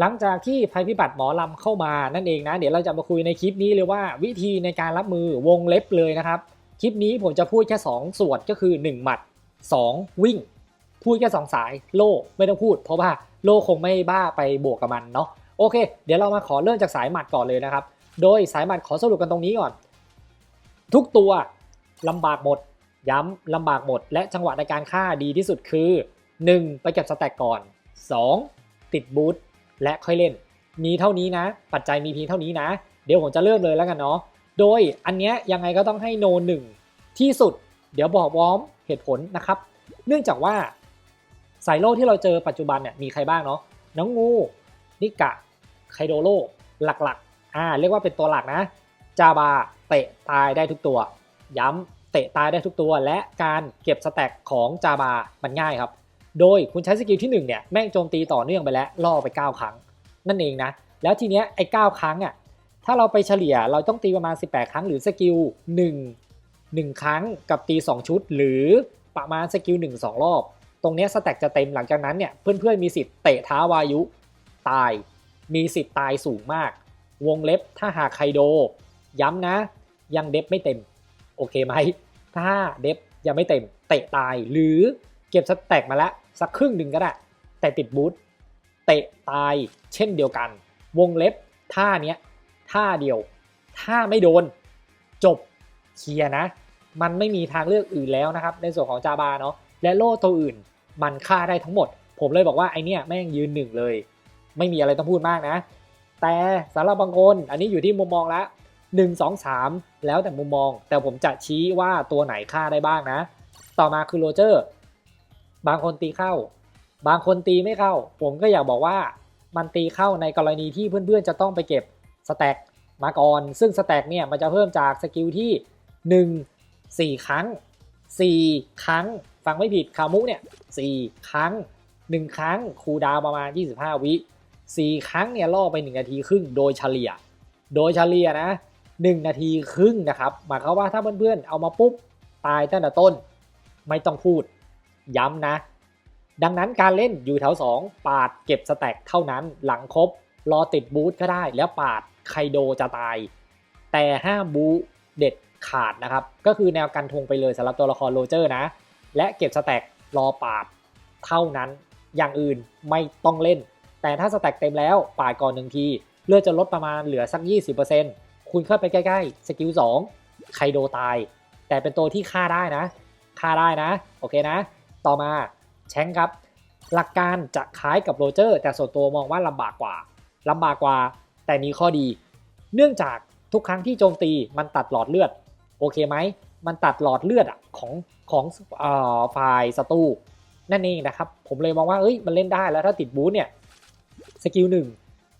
หลังจากที่ภัยพิบัติหมอลำเข้ามานั่นเองนะ เดี๋ยวเราจะมาคุยในคลิปนี้เลยว่าวิธีในการรับมือวงเล็บเลยนะครับ คลิปนี้ผมจะพูดแค่ 2 ส่วนก็คือ 1 หมัด 2 วิ่ง พูดแค่ 2 สายโล่ไม่ต้องพูด เพราะว่าโล่คงไม่บ้าไปบวกกับมันเนาะโอเค เดี๋ยวเรามาขอเริ่มจากสายหมัดก่อนเลยนะครับ โดยสายหมัดขอสรุปกันตรงนี้ก่อน ทุกตัวลำบากหมด ย้ำลำบากหมด และจังหวะในการฆ่าดีที่สุดคือ 1. ไปเก็บสแต็กก่อน 2. ติดบูท และค่อยเล่น มีเท่านี้นะ ปัจจัยมีเพียงเท่านี้นะ เดี๋ยวผมจะเริ่มเลยแล้วกันเนาะโดยอันเนี้ยยังไงก็ต้องให้โนหนึ่งที่สุด เดี๋ยวบอกวอมเหตุผลนะครับ เนื่องจากว่าสายโล่ที่เราเจอปัจจุบันเนี่ยมีใครบ้างเนาะน้องงูนิกะไคโดโลหลักๆอ่าเรียกว่าเป็นตัวหลักนะ จาบาเตะตายได้ทุกตัว ย้ำเตะตายได้ทุกตัว และการเก็บสแต็กของจาบามันง่ายครับ โดยคุณใช้สกิลที่1เนี่ยแม่งโจมตีต่อเนื่องไปแล้วล่อไป 9 ครั้ง นั่นเองนะ แล้วทีเนี้ยไอ้9ครั้งอะถ้าเราไปเฉลี่ยเราต้องตีประมาณ 18 ครั้งหรือสกิล1 1 ครั้งกับตี 2 ชุด หรือประมาณสกิล1 2 รอบ ตรงเนี้ยสแต็กจะเต็มหลังจากนั้นเนี่ยเพื่อนๆมีสิทธิ์เตะท้าวายุตาย มีสิทธิ์ตายสูงมาก วงเล็บถ้าหากไคโด ย้ำนะ ยังเดฟไม่เต็ม โอเคไหมถ้าเดฟยังไม่เต็ม เตะตายหรือเก็บสแต็กมาแล้ว สักครึ่งหนึ่งก็ได้ แต่ติดบูทเตะตายเช่นเดียวกัน วงเล็บท่าเนี้ยท่าเดียว ถ้าไม่โดน จบเคลียนะ มันไม่มีทางเลือกอื่นแล้วนะครับ ในส่วนของจาบาเนาะและโล่ตัวอื่น มันฆ่าได้ทั้งหมด ผมเลยบอกว่าไอเนี้ยแม่งยืนหนึ่งเลย ไม่มีอะไรต้องพูดมากนะ แต่สำหรับบางคนอันนี้อยู่ที่มุมมองละ1 2 3แล้วแต่มุมมอง แต่ผมจะชี้ว่าตัวไหนฆ่าได้บ้างนะ ต่อมาคือโรเจอร์ บางคนตีเข้า บางคนตีไม่เข้า ผมก็อยากบอกว่ามันตีเข้าในกรณีที่เพื่อนๆ จะต้องไปเก็บสแต็กมาก่อน ซึ่งสแต็กเนี่ยมันจะเพิ่มจากสกิลที่ 1 4 ครั้ง 4 ครั้ง ฟังไม่ผิดคามุเนี่ย4ครั้ง 1 ครั้งคูดาวประมาณ 25 วิ 4 ครั้งเนี่ยล่อไป 1 นาทีครึ่งโดยเฉลี่ย โดยเฉลี่ยนะ 1 นาทีครึ่งนะครับ หมายความว่าถ้าเพื่อนๆ เอามาปุ๊บตายตั้งแต่ต้น ไม่ต้องพูด ย้ำนะ ดังนั้นการเล่นอยู่แถว 2 ปาดเก็บสแต็กเท่านั้นหลังครบ รอติดบูทก็ได้ แล้วปาดไคโดจะตาย แต่ห้ามบูเด็ดขาดนะครับ ก็คือแนวกันทงไปเลยสำหรับตัวละครโรเจอร์นะ และเก็บสแต็กรอปาดเท่านั้น อย่างอื่นไม่ต้องเล่น แต่ถ้าสแต็กเต็มแล้วปาดก่อนหนึ่งที เลือดจะลดประมาณเหลือสัก 20%คุณเข้าไปใกล้ๆ สกิล2ไคโดตาย แต่เป็นตัวที่ฆ่าได้นะ ฆ่าได้นะ โอเคนะ ต่อมาแชงครับ หลักการจะคล้ายกับโรเจอร์ แต่ส่วนตัวมองว่าลำบากกว่าลำบากกว่า แต่มีข้อดี เนื่องจากทุกครั้งที่โจมตีมันตัดหลอดเลือด โอเคไหม มันตัดหลอดเลือดของของฝ่ายศัตรูนั่นเองนะครับ ผมเลยมองว่าเอ้ยมันเล่นได้แล้วถ้าติดบูทเนี่ยสกิลหนึ่ง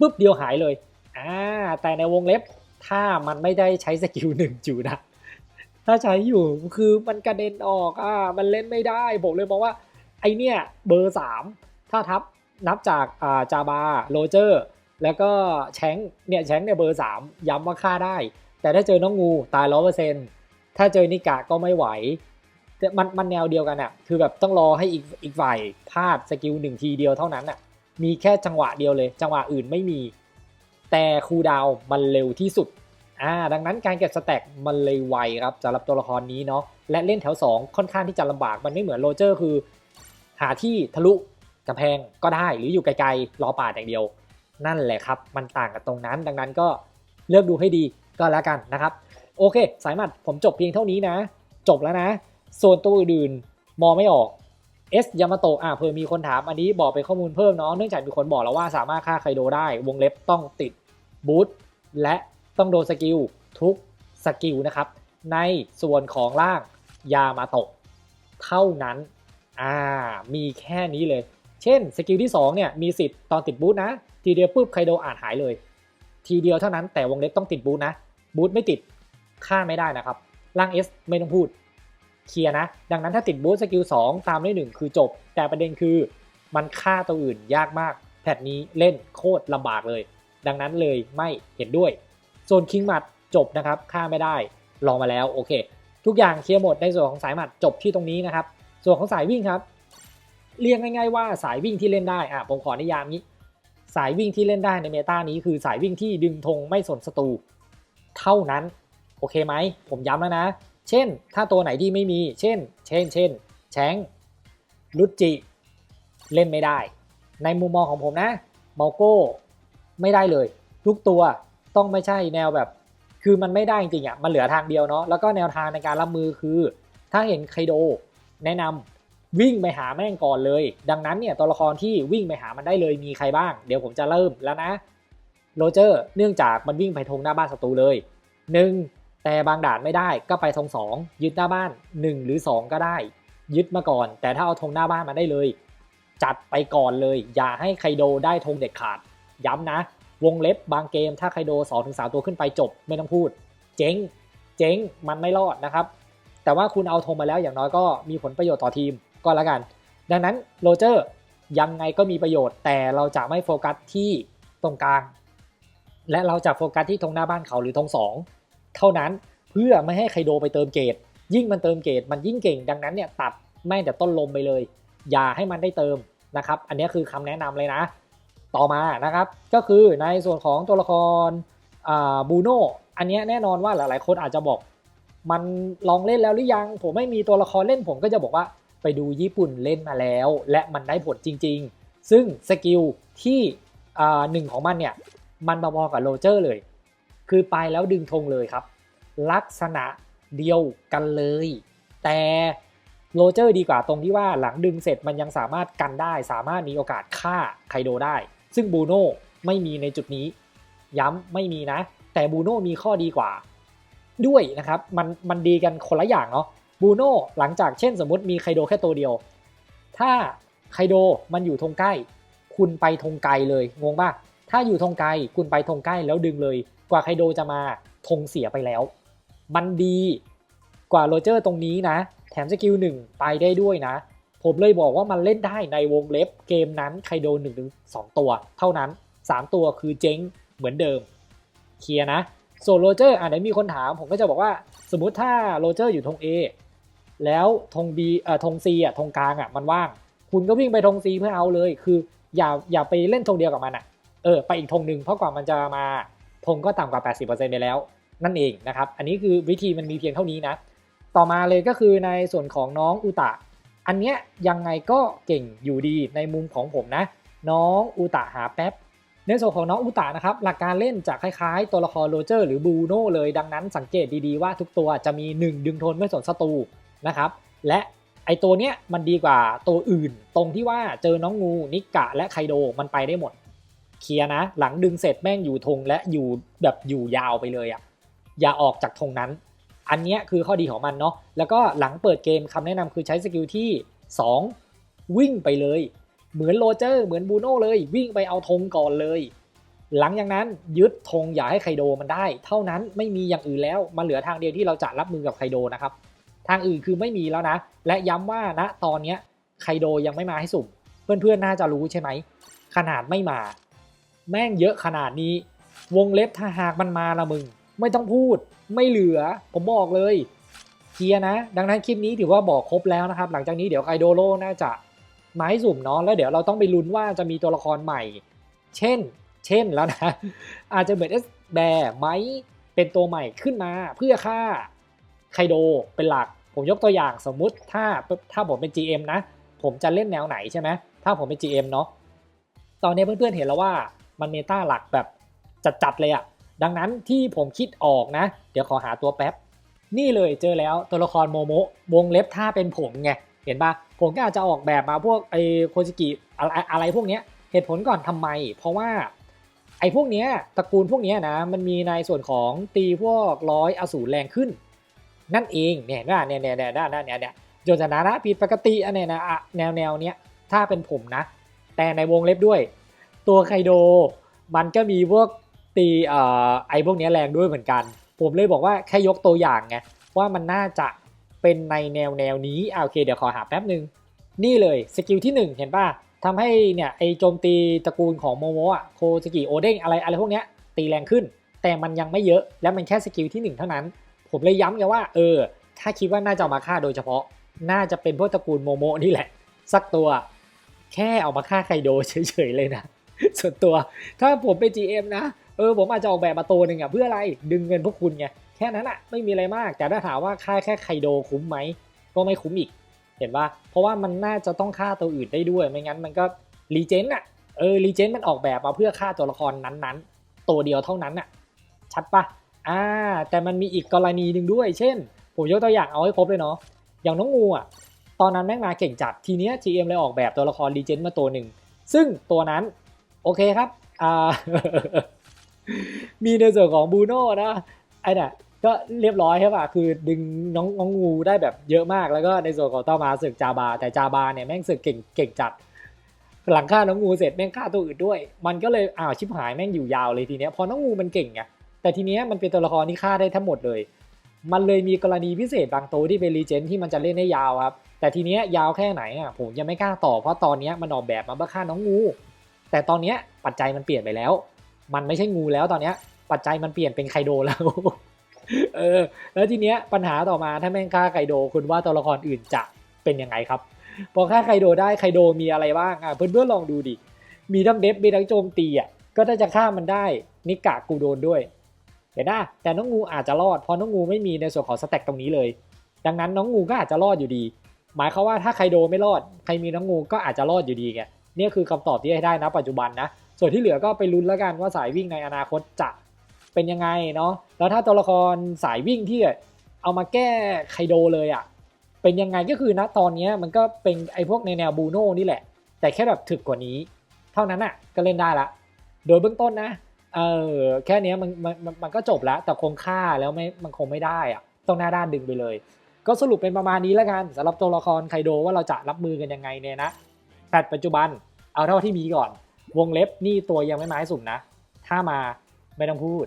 ปุ๊บเดียวหายเลยอ่าแต่ในวงเล็บถ้ามันไม่ได้ใช้สกิลหนึ่งจูนะ ถ้าใช้อยู่คือมันกระเด็นออกอ่ามันเล่นไม่ได้ ผมเลยมองว่าไอเนี่ยเบอร์สามถ้าทับนับจากอ่าจาบาโรเจอร์แล้วก็แชงเนี่ยแชงเนี่ยเบอร์สามย้ำว่าฆ่าได้ แต่ถ้าเจอน้องงูตายร้อยเปอร์เซ็นต์ถ้าเจอนิกะก็ไม่ไหวแต่มันมันแนวเดียวกันอะคือแบบต้องรอให้อีกอีกฝ่ายพลาดสกิลหนึ่งทีเดียวเท่านั้นอะมีแค่จังหวะเดียวเลย จังหวะอื่นไม่มี แต่คูดาวมันเร็วที่สุด อ่าดังนั้นการเก็บสแต็กมันเลยไวครับสำหรับตัวละครนี้เนาะและเล่นแถว 2 ค่อนข้างที่จะลำบากมันไม่เหมือนโรเจอร์คือ หาที่ทะลุกำแพงก็ได้หรืออยู่ไกลๆรอปาดอย่างเดียว นั่นแหละครับมันต่างกันตรงนั้น ดังนั้นก็เลือกดูให้ดีก็แล้วกันนะครับ โอเค สายหมัดผมจบเพียงเท่านี้นะ จบแล้วนะ ส่วนตัวอื่นมองไม่ออกเอสยามาโตะอะเพิ่มมีคนถามอันนี้บอกเป็นข้อมูลเพิ่มเนาะเนื่องจากมีคนบอกแล้วว่าสามารถฆ่าไคโดได้วงเล็บต้องติดบูทและ ต้องโดนสกิลทุกสกิลนะครับ ในส่วนของล่างยามาตะเท่านั้น อ่า มีแค่นี้เลย เช่นสกิลที่2เนี่ยมีสิทธิ์ตอนติดบูทนะ ทีเดียวปุ๊บไคโดอ่าจหายเลย ทีเดียวเท่านั้นแต่วงเล็บต้องติดบูทนะ บูทไม่ติดฆ่าไม่ได้นะครับ ล่าง S ไม่ต้องพูด เคลียร์นะ ดังนั้นถ้าติดบูสสกิล2ตามด้วย1คือจบ แต่ประเด็นคือมันฆ่าตัวอื่นยากมาก แพทนี้เล่นโคตรลำบากเลย ดังนั้นเลยไม่เห็นด้วย ส่วนคิงหมัดจบนะครับฆ่าไม่ได้ลองมาแล้วโอเค ทุกอย่างเคลียร์หมดในส่วนของสายหมัดจบที่ตรงนี้นะครับ ส่วนของสายวิ่งครับ เรียกง่ายๆว่าสายวิ่งที่เล่นได้อะผมขอนิยามนี้ สายวิ่งที่เล่นได้ในเมตานี้คือสายวิ่งที่ดึงธงไม่สนศัตรูเท่านั้นโอเคไหมผมย้ำแล้วนะ เช่น ถ้าตัวไหนที่ไม่มี เช่น เช่น เช่น แชงลุจิ เล่นไม่ได้ ในมุมมองของผมนะมาโก้ไม่ได้เลย ทุกตัว ต้องไม่ใช่แนวแบบ คือมันไม่ได้จริงๆอะมันเหลือทางเดียวเนาะแล้วก็แนวทางในการรับมือคือ ถ้าเห็นไคโดแนะนำวิ่งไปหาแม่งก่อนเลย ดังนั้นเนี่ยตัวละครที่วิ่งไปหามันได้เลยมีใครบ้าง เดี๋ยวผมจะเริ่มแล้วนะโรเจอร์เนื่องจากมันวิ่งไปทงหน้าบ้านศัตรูเลยหนึ่งแต่บางด่านไม่ได้ก็ไปทงสองยึดหน้าบ้าน 1 หรือ 2 ก็ได้ ยึดมาก่อน แต่ถ้าเอาธงหน้าบ้านมาได้เลย จัดไปก่อนเลย อย่าให้ไคโดได้ธงเด็ดขาด ย้ำนะ วงเล็บบางเกม ถ้าไคโด2-3ถึงสตัวขึ้นไปจบไม่ต้องพูด เจ๊ง เจ๊งมันไม่รอดนะครับ แต่ว่าคุณเอาธงมาแล้วอย่างน้อยก็มีผลประโยชน์ต่อทีมก็แล้วกัน ดังนั้นโรเจอร์ยังไงก็มีประโยชน์ แต่เราจะไม่โฟกัสที่ตรงกลาง และเราจะโฟกัสที่ธงหน้าบ้านเขาหรือธงสองเท่านั้นเพื่อไม่ให้ไคโดไปเติมเกตยิ่งมันเติมเกตมันยิ่งเก่งดังนั้นเนี่ยตัดแม่งแต่ต้นลมไปเลย อย่าให้มันได้เติมนะครับ อันนี้คือคำแนะนำเลยนะ ต่อมานะครับ ก็คือในส่วนของตัวละครบูโน่อันนี้แน่นอนว่าหลาย ๆ คนอาจจะบอก มันลองเล่นแล้วหรือยัง ผมไม่มีตัวละครเล่นผมก็จะบอกว่าไปดูญี่ปุ่นเล่นมาแล้ว และมันได้ผลจริง ๆ ซึ่งสกิลที่หนึ่งของมันเนี่ย มันพอๆกับโรเจอร์เลย คือไปแล้วดึงธงเลยครับ ลักษณะเดียวกันเลย แต่โรเจอร์ดีกว่าตรงที่ว่าหลังดึงเสร็จมันยังสามารถกันได้ สามารถมีโอกาสฆ่าไคโดได้ ซึ่งบูโน่ไม่มีในจุดนี้ ย้ำไม่มีนะ แต่บูโน่มีข้อดีกว่า ด้วยนะครับมันมันดีกันคนละอย่างเนาะบูโน่หลังจากเช่นสมมติมีไคโดแค่ตัวเดียว ถ้าไคโดมันอยู่ธงใกล้ คุณไปธงไกลเลยงงป่ะถ้าอยู่ธงไกลคุณไปธงใกล้แล้วดึงเลย กว่าไคโดจะมาธงเสียไปแล้ว มันดีกว่าโรเจอร์ตรงนี้นะ แถมสกิลหนึ่งไปได้ด้วยนะ ผมเลยบอกว่ามันเล่นได้ในวงเล็บเกมนั้นไครโดน1นถึงสตัว เท่านั้น 3 ตัวคือเจ๊งเหมือนเดิม เคลียร์นะส่วนโรเจอร์อ่าไหนมีคนถามผมก็จะบอกว่าสมมุติถ้าโรเจอร์อยู่ธง A แล้วธง B เอ่อธง C อะธงกลางอะมันว่าง คุณก็วิ่งไปธง C เพื่อเอาเลย คืออย่าอย่าไปเล่นธงเดียวกับมันอะเออไปอีกธงหนึ่งเพราะกว่ามันจะมาธงก็ต่ำกว่า 80%ไปแล้ว นั่นเองนะครับ อันนี้คือวิธีมันมีเพียงเท่านี้นะ ต่อมาเลยก็คือในส่วนของน้องอุตะ อันเนี้ยยังไงก็เก่งอยู่ดีในมุมของผมนะ น้องอุตะหาแป๊บในส่วนของน้องอุตะนะครับหลักการเล่นจะคล้ายๆ ตัวละครโรเจอร์หรือบูโน่เลยดังนั้นสังเกตดีๆว่าทุกตัวจะมี 1 ดึงทนไม่สนศัตรูนะครับและไอตัวเนี้ยมันดีกว่าตัวอื่นตรงที่ว่าเจอน้องงูนิกะและไคโดมันไปได้หมด เคลียนะ หลังดึงเสร็จแม่งอยู่ธงและอยู่แบบอยู่ยาวไปเลยอะ่ะอย่าออกจากธงนั้น อันนี้คือข้อดีของมันเนาะแล้วก็หลังเปิดเกมคำแนะนำคือใช้สกิลที่ 2 วิ่งไปเลย เหมือนโรเจอร์เหมือนบูโน่เลย วิ่งไปเอาธงก่อนเลย หลังจากนั้นยึดธงอย่าให้ไคโดมันได้ เท่านั้นไม่มีอย่างอื่นแล้วมันเหลือทางเดียวที่เราจะรับมือกับไคโดนะครับทางอื่นคือไม่มีแล้วนะ และย้ำว่าณนะตอนนี้ไคโดยังไม่มาให้สุ่ม เพื่อนๆน่าจะรู้ใช่ไหม ขนาดไม่มา แม่งเยอะขนาดนี้ วงเล็บถ้าหากมันมาละมึง ไม่ต้องพูด ไม่เหลือ ผมบอกเลยเคลียร์นะ ดังนั้นคลิปนี้ถือว่าบอกครบแล้วนะครับ หลังจากนี้เดี๋ยวไคโดโลน่าจะมาให้สุ่มเนาะแล้วเดี๋ยวเราต้องไปลุ้นว่าจะมีตัวละครใหม่ เช่น เช่นแล้วนะ อาจจะเหมือนเอสแบร์ไหมเป็นตัวใหม่ขึ้นมาเพื่อฆ่าไคโดเป็นหลัก ผมยกตัวอย่างสมมุติถ้าถ้าผมเป็น GM นะ ผมจะเล่นแนวไหนใช่ไหมถ้าผมเป็น GM เนาะตอนนี้เพื่อนๆเห็นแล้วว่ามันเมตาหลักแบบจัดๆเลยอะ ดังนั้นที่ผมคิดออกนะ เดี๋ยวขอหาตัวแป๊บ นี่เลยเจอแล้วตัวละครโมโมวงเล็บถ้าเป็นผมไง เห็นปะผมก็อาจจะออกแบบมาพวกไอโคจิกิอะไรอะไรพวกเนี้ยเหตุผลก่อนทำไม เพราะว่าไอพวกเนี้ยตระกูลพวกเนี้ยนะมันมีในส่วนของตีพวกร้อยอสูรแรงขึ้น นั่นเองเนี่ยเนี่ยเนี่ยเนี่ยเนี่ยเนี่ยเนี่ยจนชนะนะผิดปกติอันเนี้ยนะแนวแนวเนี้ยถ้าเป็นผมนะ แต่ในวงเล็บด้วย ตัวไคโดมันก็มีพวก ตีอไอพวกนี้แรงด้วยเหมือนกัน ผมเลยบอกว่าแค่ยกตัวอย่างไงว่ามันน่าจะเป็นในแนวแนวนี้โอเคเดี๋ยวขอหาแป๊บหนึ่งนี่เลยสกิลที่ 1 เห็นป่ะทำให้เนี่ยไอโจมตีตระกูลของโมโมะโคสกิโอเด้งอะไรอะไรพวกนี้ตีแรงขึ้น แต่มันยังไม่เยอะและมันแค่สกิลที่ 1 เท่านั้น ผมเลยย้ำไงว่าเออ ถ้าคิดว่าน่าจะมาฆ่าโดยเฉพาะ น่าจะเป็นพวกตระกูลโมโมนี่แหละ สักตัว แค่เอามาฆ่าไคโดเฉยๆเลยนะส่วนตัวถ้าผมเป็น GM นะ เออผมอาจจะออกแบบมาตัวหนึ่งอะเพื่ออะไรดึงเงินพวกคุณไงแค่นั้นอะไม่มีอะไรมาก แต่ถ้าถามว่าค่าแค่ไคโดคุ้มไหมก็ไม่คุ้มอีก เห็นปะเพราะว่ามันน่าจะต้องฆ่าตัวอื่นได้ด้วยไม่งั้นมันก็รีเจนอะเออรีเจนมันออกแบบมาเพื่อฆ่าตัวละครนั้นๆ ตัวเดียวเท่านั้นอะชัดปะอ่าแต่มันมีอีกกรณีหนึ่งด้วย เช่น ผมยกตัวอย่างเอาให้ครบเลยเนาะอย่างน้องงูอะตอนนั้นแม่งมาเก่งจัดทีเนี้ย GM เลยออกแบบตัวละครรีเจนมาตัวหนึ่งซึ่งตัวนั้นโอเคครับอ่า มีในส่วนของบูโน่นะไอ้เนี่ยก็เรียบร้อยใช่ป่ะ คือดึงน้องน้องงูได้แบบเยอะมาก แล้วก็ในส่วนของต้ามาสึกจาบา แต่จาบาเนี่ยแม่งสึกเก่งเก่งจัด หลังฆ่าน้องงูเสร็จแม่งฆ่าตัวอื่นด้วย มันก็เลยอ้าวชิบหายแม่งอยู่ยาวเลยทีเนี้ย พอน้องงูมันเก่งไง แต่ทีเนี้ยมันเป็นตัวละครที่ฆ่าได้ทั้งหมดเลย มันเลยมีกรณีพิเศษบางตัวที่เป็นรีเจนที่มันจะเล่นได้ยาวครับ แต่ทีเนี้ยยาวแค่ไหนอะผมยังไม่กล้าตอบเพราะตอนเนี้ยมันออกแบบมาเพื่อฆ่าน้องงู แต่ตอนเนี้ยปัจจัยมันเปลี่ยนไปแล้ว มันไม่ใช่งูแล้วตอนเนี้ย ปัจจัยมันเปลี่ยนเป็นไคโดแล้วเออแล้วทีเนี้ยปัญหาต่อมาถ้าแม่งฆ่าไคโดคุณว่าตัวละครอื่นจะเป็นยังไงครับ พอฆ่าไคโดได้ไคโดมีอะไรบ้างอะเพื่อนๆลองดูดิมีทั้งเดฟมีทั้งโจมตีอะก็ถ้าจะฆ่ามันได้นิกะกูโดนด้วยเห็นนะแต่น้องงูอาจจะรอดเพราะน้องงูไม่มีในส่วนของสแต็กตรงนี้เลย ดังนั้นน้องงูก็อาจจะรอดอยู่ดี หมายความว่าถ้าไคโดไม่รอดใครมีน้องงูก็อาจจะรอดอยู่ดีไงเนี่ยคือคำตอบที่ให้ได้นะปัจจุบันนะ ส่วนที่เหลือก็ไปลุ้นแล้วกันว่าสายวิ่งในอนาคตจะเป็นยังไงเนาะแล้วถ้าตัวละครสายวิ่งที่เอามาแก้ไคโดเลยอะ่ะเป็นยังไงก็คือนะตอนนี้มันก็เป็นไอ้พวกในแนวบูโน่นี่แหละ แต่แค่แบบถึกกว่านี้ เท่านั้นอะ่ะก็เล่นได้ละ โดยเบื้องต้นนะเออแค่นี้มันมันมันมันก็จบแล้วแต่คงค่าแล้วไม่มันคงไม่ได้อะต้องหน้าด้านดึงไปเลย ก็สรุปเป็นประมาณนี้แล้วกันสำหรับตัวละครไคโดว่าเราจะรับมือกันยังไงเนี่ยนะแพทปัจจุบันเอาเท่าที่มีก่อน วงเล็บนี่ตัวยังไม่ไม้สุ่มนะ ถ้ามาไม่ต้องพูด